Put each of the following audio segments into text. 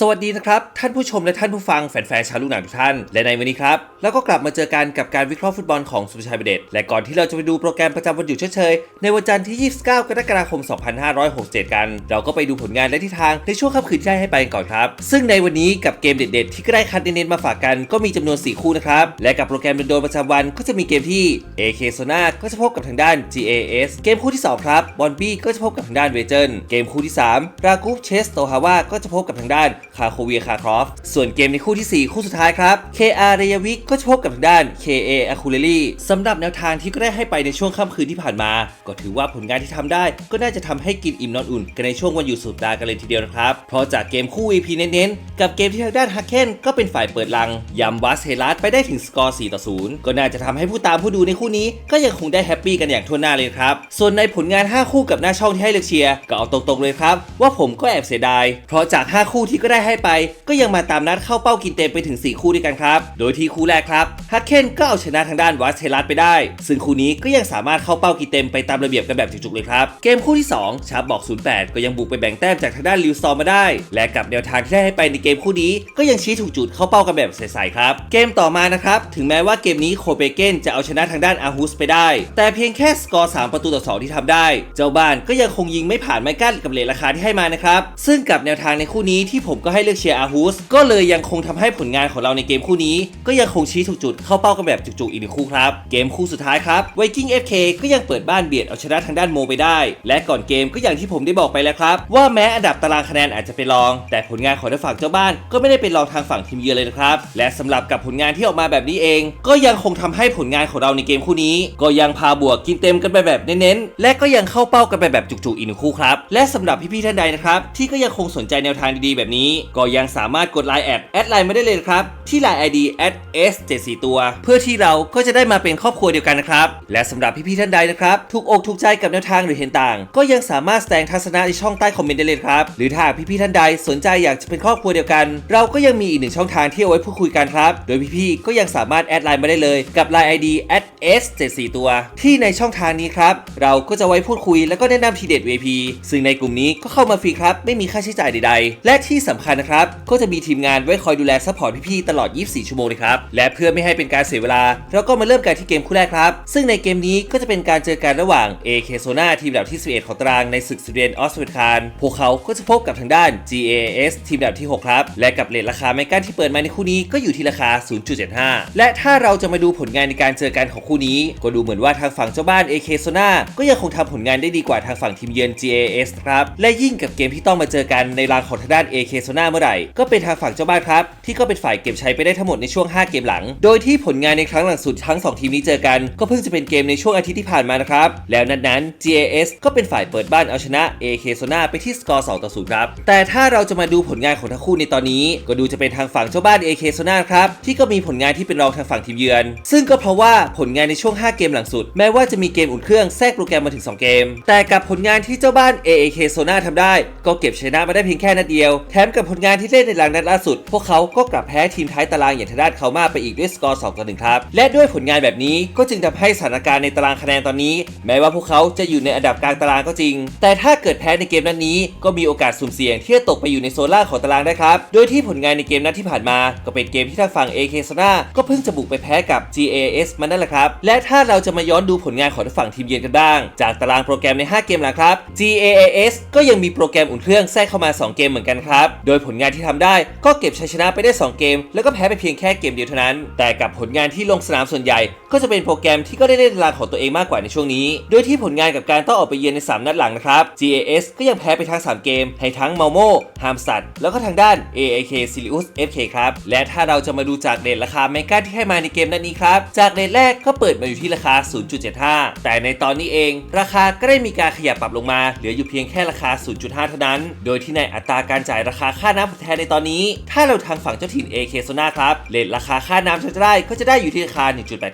สวัสดีนะครับ ท่านผู้ชมและท่านผู้ฟังแฟนๆชาวลูกหนังทุกท่าน และในวันนี้ครับแล้วก็กลับมาเจอกันกับการวิเคราะห์ฟุตบอลของสุภชัยประเดชและก่อนที่เราจะไปดูโปรแกรมประจำวันหยุดเฉยๆในวันจันทร์ที่ 29 กรกฎาคม 2567 กัน เราก็ไปดูผลงานและทิศทางในช่วงค่ำคืนที่ได้ให้ไปกันก่อนครับ ซึ่งในวันนี้กับเกมเด็ด ๆ ที่ก็ได้คัดเน้นๆมาฝากกันก็มีจำนวน 4 คู่นะครับและกับโปรแกรมโดนประจำวันก็จะมีเกมที่ AK s o n a ก็จะพบกับทางด้าน GAS เกมคู่ที่สองครับบอลบี้ก็จะพบกับทางด้านเวเจนเกมคู่ที่3รากูฟเชสโตฮาวาก็จะพบกับทางด้าน คาโคเวียคาครอฟส่วนเกมในคู่ทีสี่4 คู่สุดท้ายครับ KR เรยวิกก็จะพบกับทางด้าน KA a k u l e l i สำหรับแนวทางที่ก็ได้ให้ไปในช่วงค่ำคืนที่ผ่านมา ก็ถือว่าผลงานที่ทำได้ ก็น่าจะทำให้กินอิ่มนอนอุ่น กันในช่วงวันหยุดสุดสัปดาห์กันเลยทีเดียวนะครับ เพราะจากเกมคู่ EP เน้นๆ กับเกมที่ทางด้านฮักเคนก็เป็นฝ่ายเปิดลังยำวัสเฮลัสไปได้ถึงสกอร์4ต่อ0ก็น่าจะทำให้ผู้ตามผู้ดูในคู่นี้ ก็ยังคงได้แฮปปี้กันอย่างทั่วหน้าเลยครับส่วนในผลงาน 5 คู่กับหน้าช่องที่ให้เลือกเชียร์ก็เอาตรงๆเลยครับว่าผมก็แอบเสียดายเพราะจาก 5 คู่ที่ก็ได้ให้ไป ก็ยังมาตามนัดเข้าเป้ากินเต็มไปถึง 4 คู่ด้วยกันครับ โดยที่คู่แรกครับฮักเคนก็เอาชนะทางด้านวัสเทลัสไปได้ ซึ่งคู่นี้ก็ยังสามารถเข้าเป้ากินเต็มไปตามระเบียบกันแบบจุกๆเลยครับเกมคู่ที่ 2 ชาร์ปบอก 08 ก็ยังบุกไปแบ่งแต้มจากทางด้านลิวซอมมาได้ และกับแนวทางที่ได้ให้ไปในเกมคู่นี้ ก็ยังชี้ถูกจุดเข้าเป้ากันแบบใสๆครับเกมต่อมานะครับถึงแม้ว่าเกมนี้โคเปเกนจะเอาชนะทางด้านอาฮุสไปได้ แต่เพียงแค่สกอร์ 3 ประตูต่อ 2 ที่ทำได้ เจ้าบ้านก็ยังคงยิงไม่ผ่านไม้กั้นกับเลทราคาที่ให้มานะครับซึ่งกับแนวทางในคู่นี้ที่ผมก็ให้เลือกเชียร์อาฮุสก็เลยยังคงทำให้ผลงานของเราในเกมคู่นี้ ก็ยังคงชี้ถูกจุดเข้าเป้ากันแบบจุกๆอีกหนึ่งคู่ครับ เกมคู่สุดท้ายครับไวกิ้ง FK ก็ยังเปิดบ้านเบียดเอาชนะทางด้านโมไปได้ และก่อนเกมก็อย่างที่ผมได้บอกไปแล้วครับ ว่าแม้อันดับตารางคะแนนอาจจะเป็นรอง แต่ผลงานของทางฝั่งเจ้าบ้านก็ไม่ได้เป็นรองทางฝั่งทีมเยือนเลยนะครับและสำหรับกับผลงานที่ออกมาแบบนี้เอง ก็ยังคงทำให้ผลงานของเราในเกมคู่นี้ ก็ยังพาบวกกินเต็มกันไปแบบเน้นๆและก็ยังเข้าเป้ากันไปแบบจุกๆอีกหนึ่งคู่ครับและสำหรับพี่ๆท่านใดนะครับที่ก็ยังคงสนใจแนวทางดีๆแบบนี้ก็ยังสามารถกดไลน์แอดแอดไลน์มาได้เลยครับ ที่ไลน์ ID s 7 4ตัว เพื่อที่เราก็จะได้มาเป็นครอบครัวเดียวกันนะครับ และสำหรับพี่ๆท่านใดนะครับถูกอกถูกใจกับแนวทางหรือเห็นต่าง ก็ยังสามารถแสดงทัศนะในช่องใต้คอมเมนต์ได้เลยครับหรือถ้าพี่ๆท่านใดสนใจอยากจะเป็นครอบครัวเดียวกัน เราก็ยังมีอีกหนึ่งช่องทางที่เอาไว้พูดคุยกันครับ โดยพี่ๆก็ยังสามารถแอดไลน์มาได้เลยกับ Line ID s 7 4ตัว ที่ในช่องทางนี้ครับเราก็จะไว้พูดคุยแล้วก็แนะนำทีเด็ด VP ซึ่งในกลุ่มนี้ก็เข้ามาฟรีครับ ไม่มีค่าใช้จ่ายใดๆ และที่สำคัญนะครับ ก็จะมีทีมงานไว้คอยดูแลซัพพอร์ตพี่ๆตลอด 24 ชั่วโมงเลยครับ และเพื่อไม่ให้เป็นการเสียเวลา เราก็มาเริ่มกันที่เกมคู่แรกครับ ซึ่งในเกมนี้ก็จะเป็นการเจอกันระหว่าง AK s o n a ทีมดับที่ 11 ของตารางในศึกสวีเดนออสเตรเลียพวกเขาก็จะพบกับทางด้าน GAS ทีมดับที่ 6 ครับ และกับเลทราคาไมกั้นที่เปิดมาในคู่นี้ก็อยู่ที่ราคา 0.75 และถ้าเราจะมาดูผลงานในการเจอกันของคู่นี้ ก็ดูเหมือนว่าทางฝั่งเจ้าบ้าน AK s o n a ก็ยังคงทำผลงานได้ดีกว่าทางฝั่งทีมเยือน GAS ครับและยิ่งกับเกมที่ต้องมาเจอกันในรางของทางด้าน AK s o n a เมื่อไหร่ ก็เป็นทางฝั่งเจ้าบ้านครับ ที่ก็เป็นฝ่ายเก็บชัยไปได้ทั้งหมดในช่วง 5 เกมหลัง โดยที่ผลงานในครั้งหลังสุดทั้ง 2 ทีมนี้เจอกัน ก็เพิ่งจะเป็นเกมในช่วงอาทิตย์ที่ผ่านมานะครับ แล้วนั้นนั้น GAS ก็เป็นฝ่ายเปิดบ้านเอาชนะ AK s o n a ไปที่สกอร์ 2 ต่อ 0 ครับ แต่ถ้าเราจะมาดูผลงานของทั้งคู่ในตอนนี้ ก็ดูจะเป็นทางฝั่งเจ้าบ้าน AK s o n a ครับที่ก็มีผลงานที่เป็นรองทางฝั่งทีมเยือน ซึ่งก็เพราะว่าผลงานในช่วง 5 เกมหลังสุด แม้ว่าจะมีเกมอุ่นเครื่องแทรกโปรแกรมมาถึง 2 เกม แต่กับผลงานที่เจ้าบ้าน AAK s o n a ทำได้ ก็เก็บชนะมาได้เพียงแค่นัดเดียวแถมกับผลงานที่เล่นในหลังนัดล่าสุด พวกเขาก็กลับแพ้ทีมท้ายตารางอย่างทางด้านเขามาไปอีกด้วยสกอร์2ต่อ1ครับ และด้วยผลงานแบบนี้ก็จึงทำให้สถานการณ์ในตารางคะแนนตอนนี้ แม้ว่าพวกเขาจะอยู่ในอันดับกลางตารางก็จริง แต่ถ้าเกิดแพ้ในเกมนั้นนี้ ก็มีโอกาสสุ่มเสี่ยงที่จะตกไปอยู่ในโซนล่างของตารางได้ครับ โดยที่ผลงานในเกมนัดที่ผ่านมาก็เป็นเกมที่ทางฝั่ง AK s o n a ก็เพิ่งจะบุกไปแพ้กับ GAS มานั่นแหละครับ และถ้าเราจะมาย้อนดูผลงานของทางฝั่งทีมเยือนกันบ้าง จากตารางโปรแกรมใน 5 เกมหลังครับ GAS ก็ยังมีโปรแกรมอุ่นเครื่องแทรกเข้ามา 2 เกมเหมือนกันครับโดยยผลงานที่ทำได้ก็เก็บชัยชนะไปได้ 2 เกม แล้วก็แพ้ไปเพียงแค่เกมเดียวเท่านั้น แต่กับผลงานที่ลงสนามส่วนใหญ่ ก็จะเป็นโปรแกรมที่ก็ได้เล่นตาราของตัวเองมากกว่าในช่วงนี้ โดยที่ผลงานกับการต้องออกไปเยือนใน 3 นัดหลังนะครับ GAS ก็ยังแพ้ไปทั้ง 3 เกม ให้ทั้งเมาโมฮามสัตแล้วก็ทางด้าน AAK s i l i u s FK ครับ และถ้าเราจะมาดูจากเดทราคาเมกาที่ให้มาในเกมนัดนี้ครับ จากเดทแรกก็เปิดมาอยู่ที่ราคา 0.75 แต่ในตอนนี้เอง ราคาก็ได้มีการขยับปรับลงมา เหลืออยู่เพียงแค่ราคา 0.5 เท่านั้น โดยที่ในอัตราการจ่ายราคาค่า่าน้ำผลแทนในตอนนี้ ถ้าเราทางฝั่งเจ้าถิ่น AK s o n a ครับเรทราคาค่าน้ำที่จะได้ก็จะได้อยู่ที่ราคา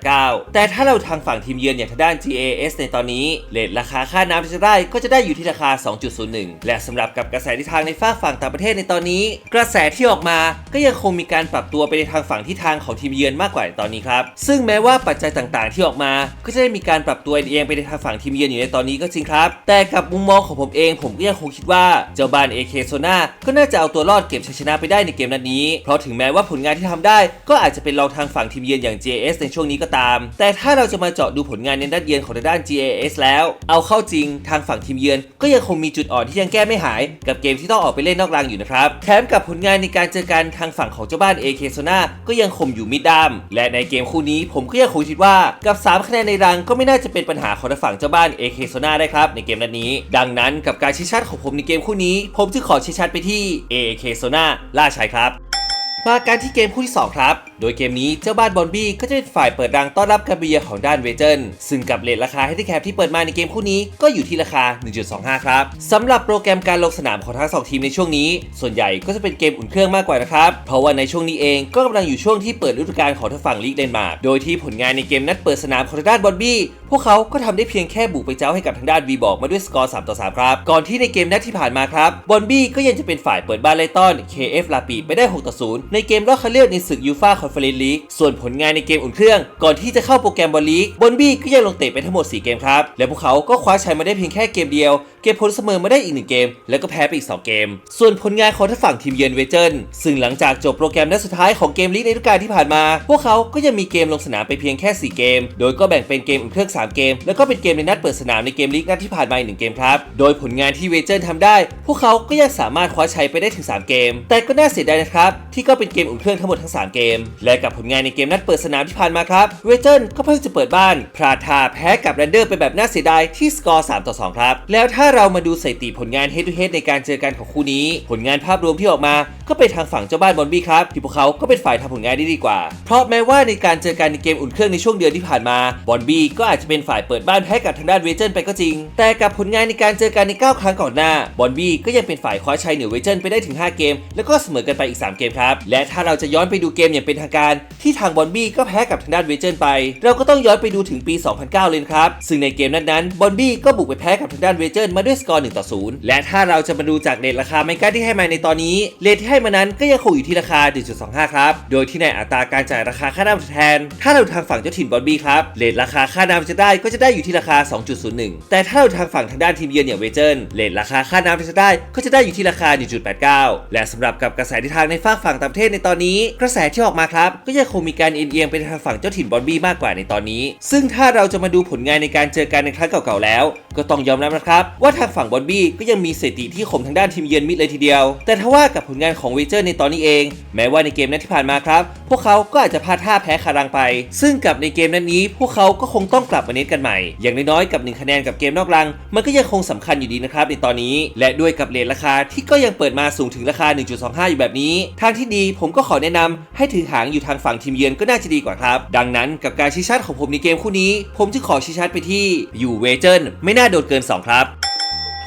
1.89 แต่ถ้าเราทางฝั่งทีมเยือนอย่างทางด้าน GAS ในตอนนี้เรทราคาค่าน้ำที่จะได้ก็จะได้อยู่ที่ราคา 2.01 และสำหรับกับกระแสทิศทางในฝากฝั่งต่างประเทศในตอนนี้ กระแสที่ออกมาก็ยังคงมีการปรับตัวไปในทางฝั่งที่ทางของทีมเยือนมากกว่าในตอนนี้ครับซึ่งแม้ว่าปัจจัยต่างๆ ที่ออกมา ก็จะได้มีการปรับตัวเองไปในทางฝั่งทีมเยือนอยู่ในตอนนี้ก็จริงครับ แต่กับมุมมองของผมเองผมก็ยังคงคิดว่าเจ้าบ้าน AK โซนาก็น่าจะเอาตัวรอดเก็บชัยชนะไปได้ในเกมนัดนี้ เพราะถึงแม้ว่าผลงานที่ทำได้ ก็อาจจะเป็นรองทางฝั่งทีมเยือนอย่าง JS ในช่วงนี้ก็ตาม แต่ถ้าเราจะมาเจาะดูผลงานในนัดเยือนของด้าน GAS แล้ว เอาเข้าจริงทางฝั่งทีมเยือน ก็ยังคงมีจุดอ่อนที่ยังแก้ไม่หาย กับเกมที่ต้องออกไปเล่นนอกรังอยู่นะครับแถมกับผลงานในการเจอกันทางฝั่งของเจ้าบ้าน AK โซนาก็ยังคงอยู่มิดดามและในเกมคู่นี้ผมก็ยังคงคิดว่ากับ 3 คะแนนในรังก็ไม่น่าจะเป็นปัญหาของทางฝั่งเจ้าบ้าน AK โซนาได้ครับในเกมนัดนี้ ดังนั้นกับการชี้ชัดของผมในเกมคู่นี้ ผมจึงขอชี้ชัดไปที่ AK โซนาล่าชัยครับ มาการที่เกมคู่ที่ 2 ครับ โดยเกมนี้เจ้าบ้านบอลบี้ก็จะเป็นฝ่ายเปิดรังต้อนรับการเบียร์ของด้านเวเจนซึ่งกับเลทราคาให้ที่แคปที่เปิดมาในเกมคู่นี้ก็อยู่ที่ราคา 1.25 ครับสำหรับโปรแกรมการลงสนามของทั้งสองทีมในช่วงนี้ ส่วนใหญ่ก็จะเป็นเกมอุ่นเครื่องมากกว่านะครับ เพราะว่าในช่วงนี้เองก็กำลังอยู่ช่วงที่เปิดฤดูกาลของทางฝั่งลีกเดนมาร์ก โดยที่ผลงานในเกมนัดเปิดสนามของทางด้านบอลบี้ พวกเขาก็ทำได้เพียงแค่บุกไปเจ้าให้กับทางด้านวีบอกมาด้วยสกอร์ 3 ต่อ 3 ครับ ก่อนที่ในเกมนัดที่ผ่านมาครับ บอลบี้ก็ยังจะเป็นฝ่ายเปิดบ้านไลต้อน KF ลาปีไปได้ 6 ต่อ 0 ในเกมรอบคัดเลือกในศึกยูฟ่าคอนเฟอเรนซ์ลีกส่วนผลงานในเกมอุ่นเครื่อง ก่อนที่จะเข้าโปรแกรมบอลลีกบอลบี้ก็ยังลงเตะไปทั้งหมด 4 เกมครับ และพวกเขาก็คว้าชัยมาได้เพียงแค่เกมเดียว เก็บผลเสมอมาได้อีก 1 เกม แล้วก็แพ้ไปอีก 2 เกม ส่วนผลงานของทางฝั่งทีมเยือนเวเจนซึ่งหลังจากจบโปรแกรมนัดสุดท้ายของเกมลีกในฤดูกาลที่ผ่านมา พวกเขาก็ยังมีเกมลงสนามไปเพียงแค่ 4 เกม โดยก็แบ่งเป็นเกมอุ่นเครื่อง 3 เกม แล้วก็เป็นเกมในนัดเปิดสนามในเกมลีกนัดที่ผ่านมาอีกหนึ่งเกมครับ โดยผลงานที่เวเจนทำได้ พวกเขาก็ยังสามารถคว้าชัยไปได้ถึง 3 เกม แต่ก็น่าเสียดายนะครับที่ก็เป็นเกมอุ่นเครื่องทั้งหมดทั้ง 3 เกมและกับผลงานในเกมนัดเปิดสนามที่ผ่านมาครับ เวเจนก็เพิ่งจะเปิดบ้านพลาดท่าแพ้กับแรนเดอร์ไปแบบน่าเสียดายที่สกอร์ 3 ต่อ 2 ครับ แล้วถ้าเรามาดูสถิติผลงาน head to h e a ในการเจอกันของคู่นี้ ผลงานภาพรวมที่ออกมา ก็เป็นทางฝั่งเจ้าบ้านบอลบี้ครับ ที่พวกเขาก็เป็นฝ่ายทำผลงานได้ดีกว่า เพราะแม้ว่าในการเจอกันในเกมอุ่นเครื่องในช่วงเดือนที่ผ่านมาบอลบี้ก็อาจจะเป็นฝ่ายเปิดบ้านแพ้กับทางด้านเวเจนไปก็จริง แต่กับผลงานในการเจอกันใน 9 ครั้งก่อนหน้าบอลบี้ก็ยังเป็นฝ่ายคว้าชัยเหนือเวเจนไปได้ถึง 5 เกม แล้วก็เสมอกันไปอีก 3 เกมครับและถ้าเราจะย้อนไปดูเกมอย่างเป็นทางการที่ทางบอลบี้ก็แพ้กับทางด้านเวเจนไป เราก็ต้องย้อนไปดูถึงปี 2009 เลยนครับ ซึ่งในเกมนั้นๆบอลบี้ก็บุกไปแพ้กับทางด้านเวเจนมาด้วยสกอร์1ต่อ0และถ้าเราจะมาดูจากเรทราคาไมก้าที่ให้มาในตอนนี้เรทที่ให้มานั้นก็ยังคงอยู่ที่ราคา 1.25 ครับ โดยที่ในอัตราการจ่ายราคาค่าน้ำทดแทน ถ้าเราทางฝั่งเจ้าถิ่นบอลบี้ครับเรทราคาค่าน้ำจะได้ก็จะได้อยู่ที่ราคา 2.01 แต่ถ้าเราทางฝั่งทางด้านทีมเยือนอย่างเวเจนเรทราคาค่าน้ำที่จะได้ก็จะได้อยู่ที่ราคา 1.89 และสำหรับกับกระแสทิศทางในฝากฝั่งต่างประเทศในตอนนี้ กระแสที่ออกมาครับก็ยังคงมีการเอียงไปทางฝั่งเจ้าถิ่นบอลบี้มากกว่าในตอนนี้ ซึ่งถ้าเราจะมาดูผลงานในการเจอกันในครั้งเก่าๆแล้ว ก็ต้องยอมรับนะครับ ว่าทางฝั่งบอลบี้ก็ยังมีสถิติที่ข่มทางด้านทีมเยือนมิดเลยทีเดียว แต่ถ้าว่ากับผลงานของเวเจอร์ในตอนนี้เอง แม้ว่าในเกมนั้นที่ผ่านมาครับพวกเขาก็อาจจะพลาดท่าแพ้คารังไป ซึ่งกับในเกมนั้นนี้ พวกเขาก็คงต้องกลับมาเน้นกันใหม่ อย่างน้อยๆกับ1คะแนนกับเกมนอกรัง มันก็ยังคงสำคัญอยู่ดีนะครับในตอนนี้ และด้วยกับเลทราคาที่ก็ยังเปิดมาสูงถึงราคา 1.25 อยู่แบบนี้ ทางที่ดีผมก็ขอแนะนำให้ถือหางอยู่ทางฝั่งทีมเยือนก็น่าจะดีกว่าครับ ดังนั้นกับการชี้ชัดของผมในเกมคู่นี้ ผมจึงขอชี้ชัดไปที่อยู่เวเจนไม่น่าโดนเกิน 2 ครับ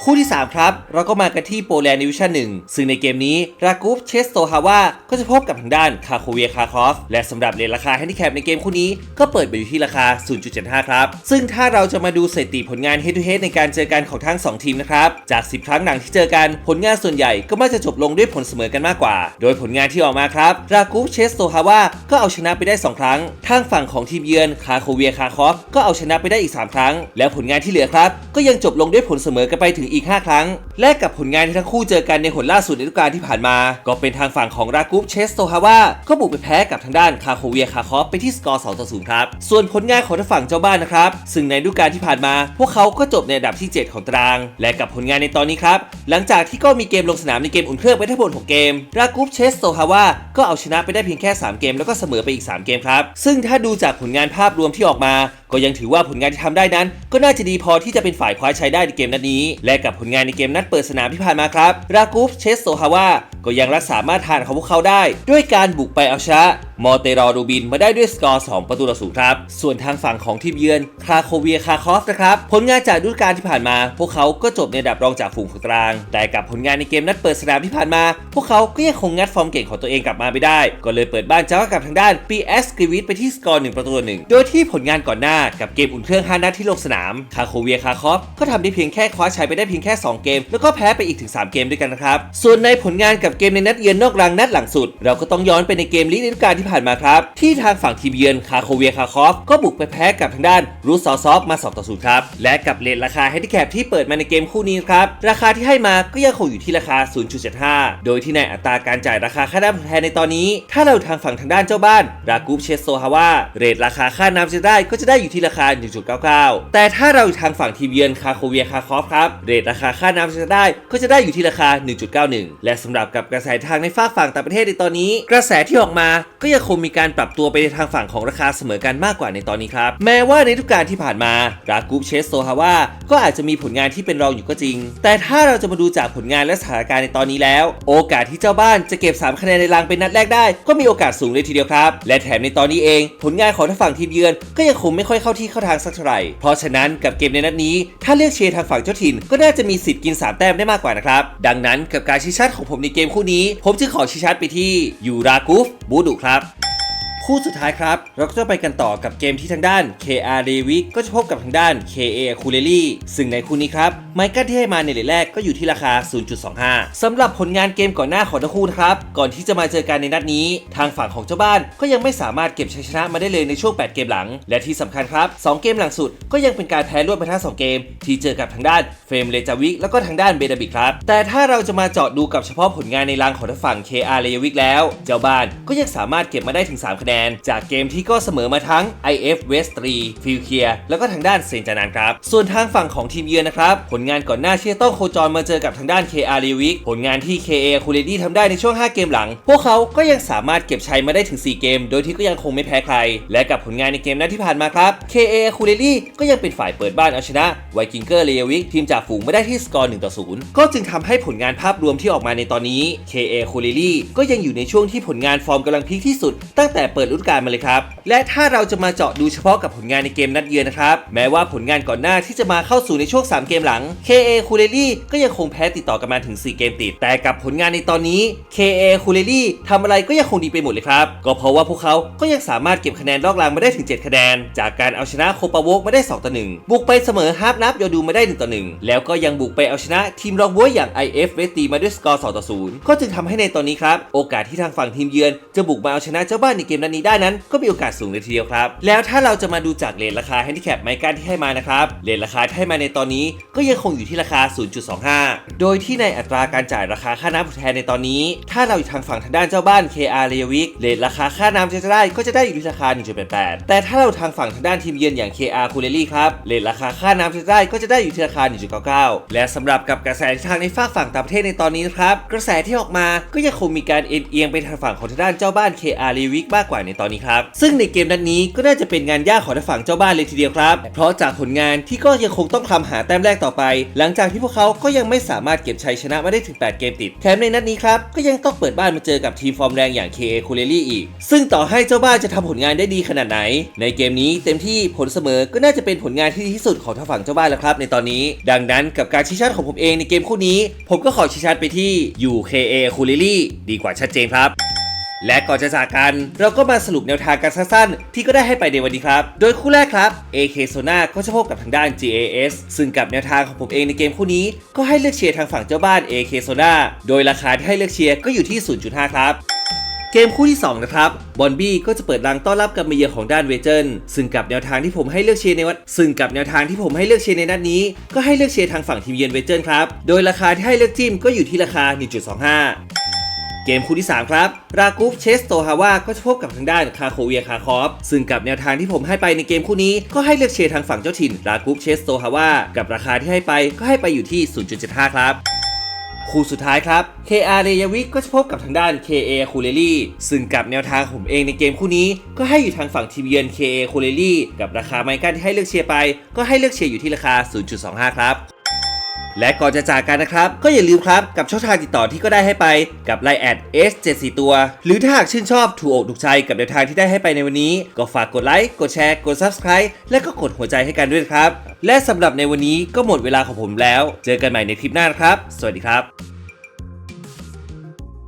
คู่ที่ 3 ครับ เราก็มากันที่โปแลนด์ดิวิชั่น1ซึ่งในเกมนี้ รากูฟเชสโตฮาวาก็จะพบกับทางด้านคาโคเวียคาคอฟ และสำหรับเรทราคาแฮนดิแคปในเกมคู่นี้ก็เปิดไปอยู่ที่ราคา 0.75 ครับ ซึ่งถ้าเราจะมาดูสถิติผลงาน head to head ในการเจอกันของทั้ง 2 ทีมนะครับ จาก 10 ครั้งหลังที่เจอกันผลงานส่วนใหญ่ก็มักจะจบลงด้วยผลเสมอกันมากกว่า โดยผลงานที่ออกมาครับรากูฟเชสโตฮาวาก็เอาชนะไปได้ 2 ครั้งทางฝั่งของทีมเยือนคาโคเวียคาคอฟก็เอาชนะไปได้อีก 3 ครั้ง แล้วผลงานที่เหลือครับ ก็ยังจบลงด้วยผลเสมอกันไปถึงอีก 5 ครั้ง และกับผลงานที่ทั้งคู่เจอกันในหนล่าสุดในฤดูกาลที่ผ่านมา ก็เป็นทางฝั่งของรากูฟเชสโตฮาวาก็บุกไปแพ้กับทางด้านคาโคเวียคาคอฟไปที่สกอร์2ต่อ0ครับส่วนผลงานของทางฝั่งเจ้าบ้านนะครับซึ่งในฤดูกาลที่ผ่านมา พวกเขาก็จบในอันดับที่ 7 ของตาราง และกับผลงานในตอนนี้ครับหลังจากที่ก็มีเกมลงสนามในเกมอุ่นเครื่องไปทั้งหมด6เกม รากูฟเชสโตฮาวาก็เอาชนะไปได้เพียงแค่ 3 เกม แล้วก็เสมอไปอีก 3 เกมครับ ซึ่งถ้าดูจากผลงานภาพรวมที่ออกมา ก็ยังถือว่าผลงานที่ทำได้นั้น ก็น่าจะดีพอที่จะเป็นฝ่ายคว้าชัยได้ในเกมนัดนี้ และกับผลงานในเกมนัดเปิดสนามที่ผ่านมาครับ รากูฟเชสโซฮาวา ก็ยังรักษามาตรฐานของพวกเขาได้ ด้วยการบุกไปเอาชนะมอเตรอรูบินมาได้ด้วยสกอร์ 2 ประตูต่อศูนย์ครับ ส่วนทางฝั่งของทีมเยือนคราโคเวียคาคอฟนะครับ ผลงานจากฤดูกาลที่ผ่านมา พวกเขาก็จบในดับรองจากฝูงของตาราง แต่กับผลงานในเกมนัดเปิดสนามที่ผ่านมา พวกเขาก็ยังคงงัดฟอร์มเก่งของตัวเองกลับมาไม่ได้ ก็เลยเปิดบ้านเจ้ากับทางด้าน PS กริวิทไปที่สกอร์ 1 ประตูหนึ่งโดยที่ผลงานก่อนหน้ากับเกมอุ่นเครื่อง5นัดที่ลงสนามคาโคเวียคาคอฟก็ทำได้เพียงแค่คว้าชัยไปได้เพียงแค่ 2 เกม แล้วก็แพ้ไปอีกถึง 3 เกมด้วยกันนะครับส่วนในผลงานกับเกมในนัดเยือนนอกรังนัดหลังสุด เราก็ต้องย้อนไปในเกมลีกฤดูกาลที่ผ่านมาครับ ที่ทางฝั่งทีมเยือนคาโคเวียคาคอฟ ก็บุกไปแพ้กับทางด้านรูซอซอฟมา2ต่อ0ครับ และกับเลทราคาแฮนดิแคปที่เปิดมาในเกมคู่นี้ครับ ราคาที่ให้มาก็ยังคงอยู่ที่ราคา 0.75 โดยที่ในอัตราการจ่ายราคาค่าน้ำทดแทนในตอนนี้ ถ้าเราทางฝั่งทางด้านเจ้าบ้านรากูปเชสโซฮาวาเรทราคาค่าน้ำจะได้ก็จะได้อยู่ที่ราคา 1.99 แต่ถ้าเราทางฝั่งทีมเยือนคาโคเวียคาคอฟครับเรทราคาค่าน้ำจะได้ก็จะได้อยู่ที่ราคา 1.91 และสำหรับกับกระแสทางในฝากฝั่งต่างประเทศในตอนนี้ กระแสที่ออกมาก็ยังคงมีการปรับตัวไปในทางฝั่งของราคาเสมอกันมากกว่าในตอนนี้ครับ แม้ว่าในทุกการที่ผ่านมารากูปเชสโซฮาวาก็อาจจะมีผลงานที่เป็นรองอยู่ก็จริง แต่ถ้าเราจะมาดูจากผลงานและสถานการณ์ในตอนนี้แล้ว โอกาสที่เจ้าบ้านจะเก็บ 3 คะแนนในรังเป็นนัดแรกได้ ก็มีโอกาสสูงเลยทีเดียวครับ และแถมในตอนนี้เอง ผลงานของทางฝั่งทีมเยือนก็ยังคงไม่ค่อยเข้าที่เข้าทางสักเท่าไหร่ เพราะฉะนั้นกับเกมในนัดนี้ ถ้าเลือกเชียร์ทางฝั่งเจ้าถิ่น ก็น่าจะมีสิทธิ์กิน3แต้มได้มากกว่านะครับดังนั้นกับการชี้ชัดของผมในเกมคู่นี้ ผมจึงขอชี้ชัดไปที่ยูรากุฟบูดุครับ คู่สุดท้ายครับ เราก็จะไปกันต่อกับเกมที่ทางด้าน KR d e v i k ก็จะพบกับทางด้าน KA k u l e l i ซึ่งในคู่นี้ครับ ไมคิลที่ให้มาในเลทแรกก็อยู่ที่ราคา 0.25สำหรับผลงานเกมก่อนหน้าของทั้งคู่นะครับ ก่อนที่จะมาเจอกันในนัดนี้ ทางฝั่งของเจ้าบ้านก็ยังไม่สามารถเก็บชัยชนะมาได้เลยในช่วง 8 เกมหลัง และที่สำคัญครับ 2 เกมหลังสุดก็ยังเป็นการแพ้รวดไปทั้ง2เกม ที่เจอกับทางด้านเฟรมเลจาวิกแล้วก็ทางด้านเบดาบิกครับ แต่ถ้าเราจะมาเจาะดูกับเฉพาะผลงานในรังของทางฝั่ง KR เลวิกแล้ว เจ้าบ้านก็ยังสามารถเก็บมาได้ถึง 3 คะแนนจากเกมที่ก็เสมอมาทั้ง IF West 3ฟิลเคียแล้วก็ทางด้านเซนจานันครับ ส่วนทางฝั่งของทีมเยือนนะครับ ผลงานก่อนหน้าที่จะต้องโคจรมาเจอกับทางด้าน KR เลวิกผลงานที่ KA คูเรดี้ทำได้ในช่วง 5 เกมหลัง พวกเขาก็ยังสามารถเก็บชัยมาได้ถึง 4 เกม โดยที่ก็ยังคงไม่แพ้ใคร และกับผลงานในเกมนัดที่ผ่านมาครับ KA คูเรดี้ก็ยังเป็นฝ่ายเปิดบ้านเอาชนะไวกิงเกอร์เลวิกทีมจากฝูงไม่ได้ที่สกอร์1ต่อ0ก็จึงทำให้ผลงานภาพรวมที่ออกมาในตอนนี้ KA คูเรดี้ก็ยังอยู่ในช่วงที่ผลงานฟอร์มกำลังพีคที่สุด ตั้งแต่เปิดฤดูกาลมาเลยครับ และถ้าเราจะมาเจาะดูเฉพาะกับผลงานในเกมนัดเยือนนะครับ แม้ว่าผลงานก่อนหน้าที่จะมาเข้าสู่ในช่วง 3 เกมหลัง KA คูเรลี่ก็ยังคงแพ้ติดต่อกันมาถึง 4 เกมติด แต่กับผลงานในตอนนี้ KA คูเรลี่ทำอะไรก็ยังคงดีไปหมดเลยครับ ก็เพราะว่าพวกเขาก็ยังสามารถเก็บคะแนนลอกลางมาได้ถึง 7 คะแนน จากการเอาชนะโคปาโวกมาได้ 2 ต่อ 1 บุกไปเสมอฮาร์ปนับยอดูมาได้ 1 ต่อ 1 แล้วก็ยังบุกไปเอาชนะทีมรองบวยอย่าง IF เวสตีมาด้วยสกอร์2ต่อ0ก็จึงทำให้ในตอนนี้ครับโอกาสที่ทางฝั่งทีมเยือนจะบุกมาเอาชนะเจ้าบ้านในเกมนัดนี้ได้นั้นก็มีโอกาสสูงเลยทีเดียวครับ แล้วถ้าเราจะมาดูจากเลทราคาแฮนดิแคปไมการที่ให้มานะครับเลทราคาที่ให้มาในตอนนี้ก็ยังคงอยู่ที่ราคา 0.25 โดยที่ในอัตราการจ่ายราคาค่าน้ำผู้แทนในตอนนี้ ถ้าเราอยู่ทางฝั่งทางด้านเจ้าบ้าน KR เลวิกเลทราคาค่าน้ำจะได้ก็จะได้อยู่ที่ราคา 1.88 แต่ถ้าเราทางฝั่งทางด้านทีมเยือนอย่าง KR คูเรลี่ครับเลทราคาค่าน้ำจะได้ก็จะได้อยู่ที่ราคา 1.99 และสำหรับกับกระแสทางในฝากฝั่งต่างประเทศในตอนนี้นะครับกระแสที่ออกมาก็ยังคงมีการเอ็นเอียงไปทางฝั่งของทางด้านเจ้าบ้าน KR เลวิกมากกว่าในตอนนี้ครับ ซึ่งในเกมนัดนี้ก็น่าจะเป็นงานยากของทางฝั่งเจ้าบ้านเลยทีเดียวครับ เพราะจากผลงานที่ก็ยังคงต้องทำหาแต้มแรกต่อไป หลังจากที่พวกเขาก็ยังไม่สามารถเก็บชัยชนะมาได้ถึง 8 เกมติด แถมในนัดนี้ครับก็ยังต้องเปิดบ้านมาเจอกับทีมฟอร์มแรงอย่าง KA k u l e l i อีก ซึ่งต่อให้เจ้าบ้านจะทำผลงานได้ดีขนาดไหน ในเกมนี้เต็มที่ผลเสมอก็น่าจะเป็นผลงานที่ดีที่สุดของทางฝั่งเจ้าบ้านแล้วครับในตอนนี้ ดังนั้นกับการชี้ชัดของผมเองในเกมคู่นี้ ผมก็ขอชี้ชัดไปที่ UKA k u l e l i ดีกว่าชัดเจนครับ และก่อนจะจากกัน เราก็มาสรุปแนวทางการสั้นๆ ที่ก็ได้ให้ไปในวันนี้ครับ โดยคู่แรกครับ AK Sona ก็จะพบกับทางด้าน GAS ซึ่งกับแนวทางของผมเองในเกมคู่นี้ ก็ให้เลือกเชียร์ทางฝั่งเจ้าบ้าน AK Sona โดยราคาที่ให้เลือกเชียร์ก็อยู่ที่ 0.5 ครับเกมคู่ที่ 2 นะครับ บอนบี้ก็จะเปิดรังต้อนรับกับเมียของด้านเวเจนซึ่งกับแนวทางที่ผมให้เลือกเชียร์ในวันซึ่งกับแนวทางที่ผมให้เลือกเชียร์ในนัดนี้ ก็ให้เลือกเชียร์ทางฝั่งทีมเยือนเวเจนครับ โดยราคาที่ให้เลือกจิ้มก็อยู่ที่ราคา 1.25 เกมคู่ที่ 3 ครับ รากูฟเชสโตฮาวาก็จะพบกับทางด้านคาโคเวียคาคอฟซึ่งกับแนวทางที่ผมให้ไปในเกมคู่นี้ก็ให้เลือกเชียร์ทางฝั่งเจ้าถิ่น รากูฟเชสโตฮาวากับราคาที่ให้ไปก็ให้ไปอยู่ที่ 0.75 ครับคู่สุดท้ายครับ KR เรยวิกก็จะพบกับทางด้าน KA คูเลลี่ซึ่งกับแนวทางของผมเองในเกมคู่นี้ ก็ให้อยู่ทางฝั่งทีมเยือน KA คูเลลี่กับราคาไมกันที่ให้เลือกเชียร์ไป ก็ให้เลือกเชียร์อยู่ที่ราคา 0.25 ครับ และก่อนจะจากกันนะครับ ก็อย่าลืมครับกับช่องทางติดต่อที่ก็ได้ให้ไปกับ Line แอด S74 ตัว หรือถ้าหากชื่นชอบถูกอกถูกใจกับแนวทางที่ได้ให้ไปในวันนี้ ก็ฝากกดไลค์กดแชร์กด Subscribe และก็กดหัวใจให้กันด้วยครับ และสำหรับในวันนี้ก็หมดเวลาของผมแล้ว เจอกันใหม่ในคลิปหน้านะครับ สวัสดีครับ